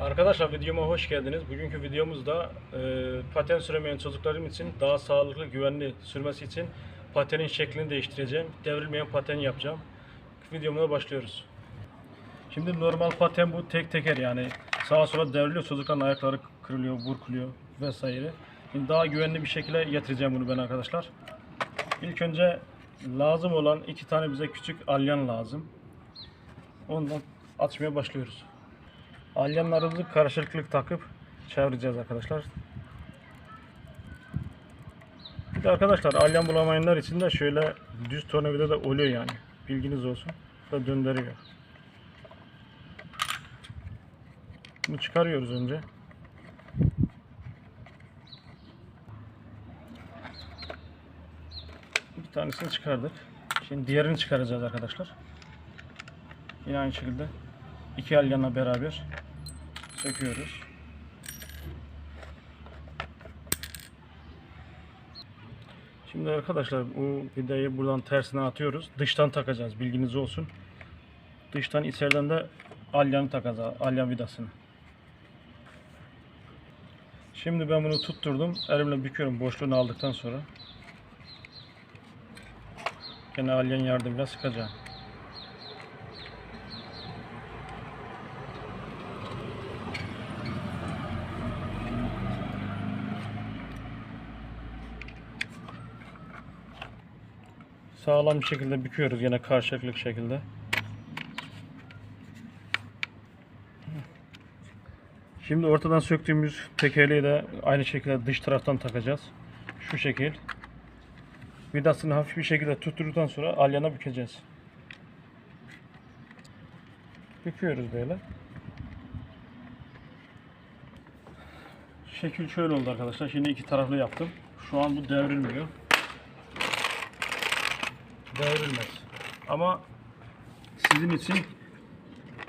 Arkadaşlar videoma hoş geldiniz. Bugünkü videomuzda e, paten süremeyen çocuklarım için daha sağlıklı, güvenli sürmesi için patenin şeklini değiştireceğim. Devrilmeyen paten yapacağım. Videomuza başlıyoruz. Şimdi normal paten bu tek teker yani sağa sola devriliyor. Çocukların ayakları kırılıyor, burkuluyor vesaire. Şimdi daha güvenli bir şekilde getireceğim bunu ben arkadaşlar. İlk önce lazım olan iki tane bize küçük alyan lazım. Ondan açmaya başlıyoruz. Alyanlarımızı karışıklık takıp çevireceğiz arkadaşlar. Bir de arkadaşlar alyan bulamayanlar için de şöyle düz tornavida da oluyor yani. Bilginiz olsun. Da döndürüyor. Bunu çıkarıyoruz önce. Bir tanesini çıkardık. Şimdi diğerini çıkaracağız arkadaşlar. Yine aynı şekilde iki alyanla beraber söküyoruz. Şimdi arkadaşlar bu vidayı buradan tersine atıyoruz. Dıştan takacağız. Bilginiz olsun. Dıştan içeriden de alyanı takacağız. Alyan vidasını. Şimdi ben bunu tutturdum. Elimle büküyorum boşluğunu aldıktan sonra. Gene alyan yardımıyla sıkacağım. Sağlam bir şekilde büküyoruz yine karşılıklı şekilde. Şimdi ortadan söktüğümüz tekerleği de aynı şekilde dış taraftan takacağız. Şu şekil. Vidasını hafif bir şekilde tutturduktan sonra alyana bükeceğiz. Büküyoruz böyle. Şekil şöyle oldu arkadaşlar. Şimdi iki taraflı yaptım. Şu an bu devrilmiyor devrilmez. Ama sizin için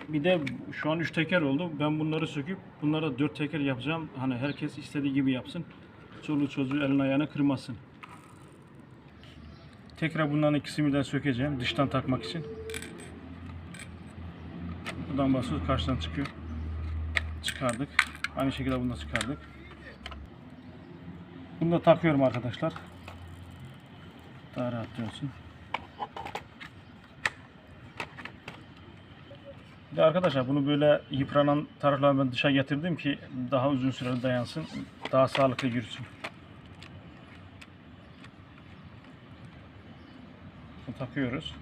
bir de şu an 3 teker oldu. Ben bunları söküp bunlara 4 teker yapacağım. Hani herkes istediği gibi yapsın. Çoluğu çocuğu elini ayağını kırmasın. Tekrar bunların ikisini birden sökeceğim dıştan takmak için. Buradan basıyoruz karşıdan çıkıyor. Çıkardık. Aynı şekilde bunu da çıkardık. Bunu da takıyorum arkadaşlar. Daha rahat olsun. Bir de arkadaşlar bunu böyle yıpranan tarafları ben dışa getirdim ki daha uzun süre dayansın. Daha sağlıklı yürüsün. Bunu takıyoruz.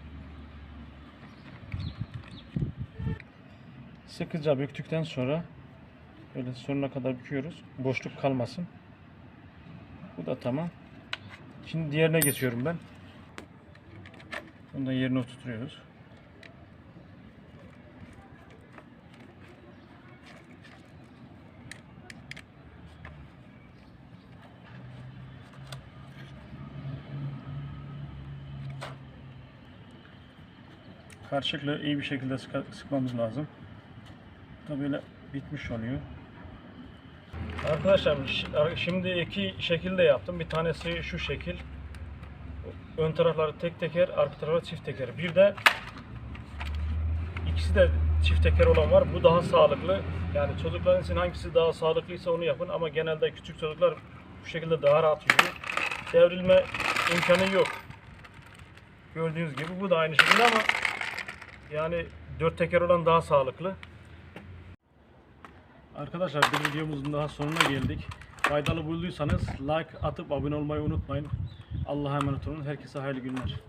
Sıkıca büktükten sonra böyle sonuna kadar büküyoruz. Boşluk kalmasın. Bu da tamam. Şimdi diğerine geçiyorum ben. Bunu da yerine oturtuyoruz. Karşılıklı iyi bir şekilde sıkmamız lazım. Da böyle bitmiş oluyor. Arkadaşlar şi- şimdi iki şekilde yaptım. Bir tanesi şu şekil. Ön tarafları tek teker, arka tarafı çift teker. Bir de ikisi de çift teker olan var. Bu daha sağlıklı. Yani çocukların için hangisi daha sağlıklıysa onu yapın ama genelde küçük çocuklar bu şekilde daha rahat yürüyor. Devrilme imkanı yok. Gördüğünüz gibi bu da aynı şekilde ama yani dört teker olan daha sağlıklı. Arkadaşlar bir videomuzun daha sonuna geldik. Faydalı bulduysanız like atıp abone olmayı unutmayın. Allah'a emanet olun. Herkese hayırlı günler.